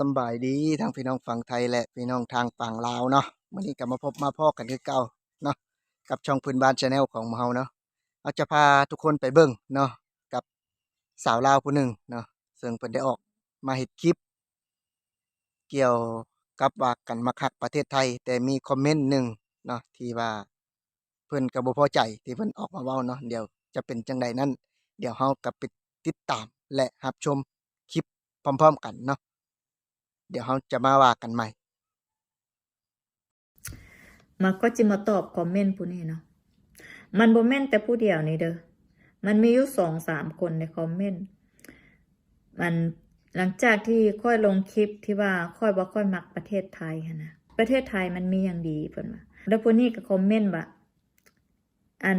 สบายดีทั้งพี่น้องฝั่งไทยและพี่น้องทางฝั่งลาวเนาะวันนี้ก็มาพบมาพ่อกันคือเก่าเนาะกับช่องพื้นบ้านชาแนลของเราเนาะเราจะพาทุกคนไปเบิ่งเนาะกับสาวลาวผู้หนึ่งเนาะซึ่งเพิ่นได้ออกมาเฮ็ดคลิป เกี่ยวกับว่ากันมาคักประเทศไทย แต่มีคอมเมนต์หนึ่งเนาะที่ว่าเพิ่นก็บ่พอใจที่เพิ่นออกมาเว้าเนาะเดี๋ยวจะเป็นจังใดนั้น เดี๋ยวเราก็ไปติดตามและรับชมคลิปพร้อม ๆ กันเนาะ เดี๋ยวเราจะมาว่ากันใหม่ มันก็จะมาตอบคอมเมนต์ผู้นี้เนาะ มันบ่แม่นแต่ผู้เดียวนี่เด้อ มันมีอยู่สองสามคนในคอมเมนต์ มันหลังจากที่ค่อยลงคลิปที่ว่าค่อยบ่ค่อยมักประเทศไทยหั้นนะประเทศไทยมันมีอย่างดีเพิ่นว่าแล้วผู้นี้ก็คอมเมนต์ว่าอัน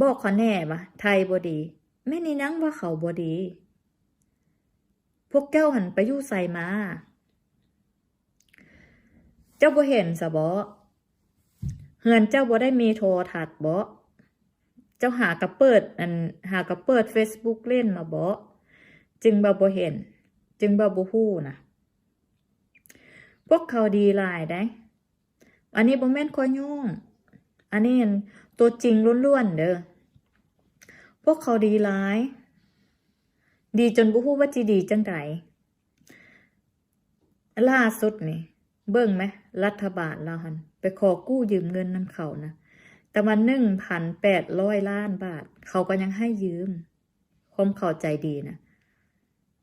บอกเขาแน่ว่าไทยบ่ดีแม่นี่นังว่าเขาบ่ดี พวกเจ้าหันไปยู่ใส่มา จ้าบ่เห็นซะบ่เฮือนเจ้าบ่ได้มีโทรทัศน์บ่เจ้าหากระเปิดอันหากระเปิด Facebook เล่นมาบ่จึงบ่บ่เห็น จึงบ่บ่ฮู้นะพวกเขาดีหลายได้ อันนี้บ่แม่นข้อยย่งอันนี้อันตัวจริงล้วนๆเด้อพวกเขาดีหลาย ดีจนบ่ฮู้ว่าจิดีจังไดล่าสุดนี่ เบิ่งไหม รัฐบาลเราหัน ไปขอกู้ยืมเงินนำเขานะแต่วันหนึ่งพันแปดร้อยล้านบาท เขาก็ยังให้ยืมความเข้าใจดีนะ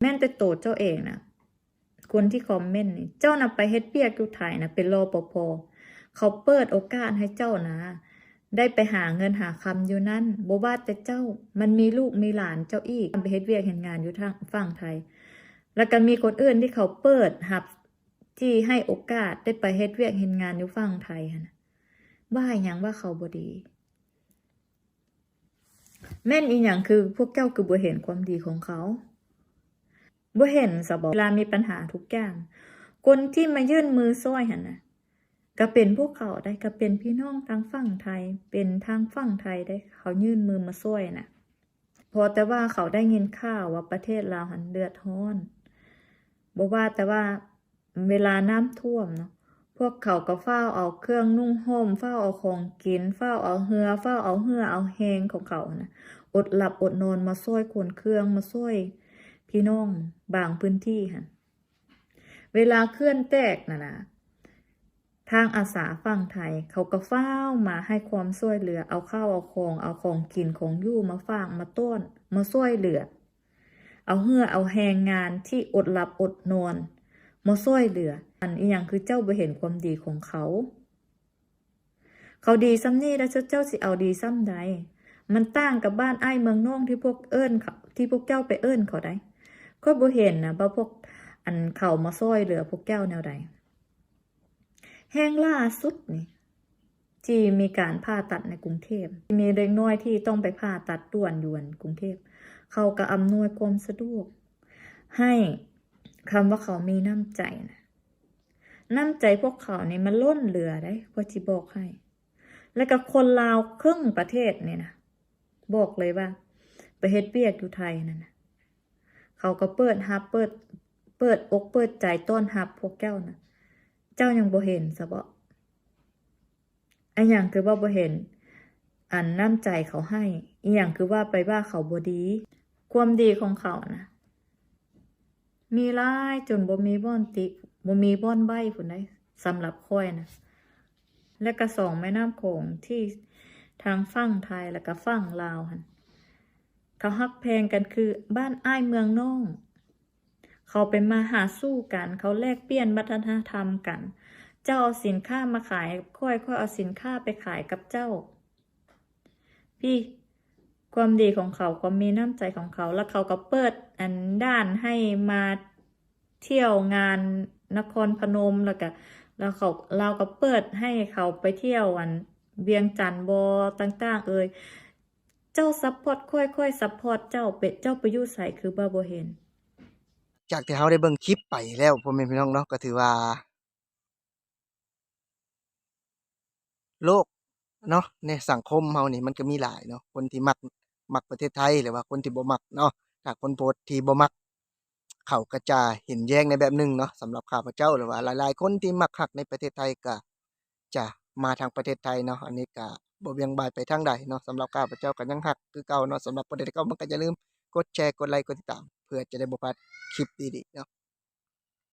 แม่นแต่โตเจ้าเองนะคนที่คอมเมนต์นี่เจ้านะไปเฮ็ดเปียกอยู่ไทยนะเป็นรอปภเขาเปิดโอกาสให้เจ้านะ ได้ไปหาเงินหาคำอยู่นั่นบ่ว่าแต่เจ้า มันมีลูกมีหลานเจ้าอีกไปเฮ็ดเวียกเห็นงานอยู่ทางฝั่งไทย แล้วก็มีคนอื่นที่เขาเปิดหับ ที่ให้โอกาสได้ไปเฮ็ดเวียกเห็นงานอยู่ฝั่งไทยนะว่าหยังว่าเขาบดี แม่นอีหยังคือพวกเจ้าคือบ่เห็นความดีของเขาบ่เห็นซะบ่เวลามีปัญหาทุกอย่าง คนที่มายื่นมือซ้อยหันนะก็เป็นพวกเขาได้ก็เป็นพี่น้องทางฝั่งไทย เป็นทางฝั่งไทยได้ เขายื่นมือมาซ้อยน่ะพอแต่ว่าเขาได้ยินข่าวว่าประเทศลาวหันเดือดร้อนบ่ว่าแต่ว่า เวลาน้ำท่วมเนาะพวกเขาก็เฝ้าเอาเครื่องนุ่งห่มเฝ้าเอาของกินเฝ้าเอาเหือเฝ้าเอาเหือเอาแหงของเขานะอดหลับอดนอนมาช่วยคนเครื่องมาช่วย พี่น้องบางพื้นที่ค่ะเวลาเคลื่อนแตกนะนะทางอาสาฝั่งไทย เขาก็เฝ้ามาให้ความช่วยเหลือ เอาข้าวเอาของ เอาของกินของยู่มาฝากมาต้น มาช่วยเหลือ เอาเหือเอาแหงงานที่อดหลับอดนอน มาช่วยเหลือ อันอีหยังคือเจ้าบ่เห็นความดีของเขา เขาดีซ้ำนี่แล้วเจ้าสิเอาดีซ้ำใดมันต่างกับบ้านไอ้เมืองน้องที่พวกเอิ้นเขาที่พวกเจ้าไปเอิ้นเขาได้ก็บ่เห็นนะว่าพวกอันเขามาช่วยเหลือพวกเจ้าแนวใดแห้งล่าสุดนี่ที่มีการผ่าตัดในกรุงเทพ มีเด็กน้อยที่ต้องไปผ่าตัดด่วนด่วนกรุงเทพ เขาก็อำนวยความสะดวก ให้ คำว่าเขามีน้ำใจนะน้ำใจพวกเขาเนี่มันล้นเหลือได้ว่าจิบอกให้ แล้วก็คนลาวครึ่งประเทศเนี่ยนะบอกเลยว่าไปเฮ็ดเปียกอยู่ไทยนั่นนะเขาก็เปิดฮับเปิด เปิดอกเปิดใจต้อนรับพวกเจ้านะเจ้ายังบ่เห็นซะบ่อันอย่างคือว่าบ่เห็น อันน้ำใจเขาให้อีอย่างคือว่าไปว่าเขาบ่ดี ความดีของเขานะ มีลายจนบ่มีบ่อนติบ่มีบ่อนใบพุ่นได้สำหรับค่อยนะและก็สองแม่น้ำโขงที่ทางฝั่งไทยแล้วก็ฝั่งลาวหันเขาฮักแพงกันคือบ้านอ้ายเมืองน้อง เขาไปมาหาสู้กัน เขาแลกเปลี่ยนวัฒนธรรมกัน เจ้าเอาสินค้ามาขายค่อยค่อยเอาสินค้าไปขายกับเจ้า พี่ความดีของเขาความมีน้ำใจของเขา แล้วเขาก็เปิดอันด้านให้มา เที่ยวงานนครพนมแล้วก็แล้วเขาเราก็เปิดให้เขาไปเที่ยวอันเวียงจันทร์บอต่างๆ เอ่ยเจ้าซัพพอร์ตค่อยๆซัพพอร์ตเจ้าเป็ดเจ้าไปอยู่ใส่คือบ่บ่เห็น จากที่เราได้เบิ่งคลิปไปแล้วพ่อแม่พี่น้องเนาะก็ถือว่า โลกเนาะในสังคมเฮานี่มันก็มีหลายเนาะคนที่มักมักประเทศไทยหรือว่าคนที่บ่มักเนาะถ้าคนโพสที่บ่มัก เขากระจาเห็นแย้งในแบบหนึ่งเนาะสำหรับข้าพเจ้าหรือว่า หลาย ๆ คนที่มักหักในประเทศไทยก็จะมาทางประเทศไทยเนาะอันนี้ก็บ่เบียงบายไปทางใดเนาะสำหรับข้าพเจ้าก็ยังหักคือเก่าเนาะสำหรับประเทศเก่ามันก็อย่าลืมกดแชร์กดไลค์กดติดตาม เพื่อจะได้บ่พลาดคลิปดีๆเนาะ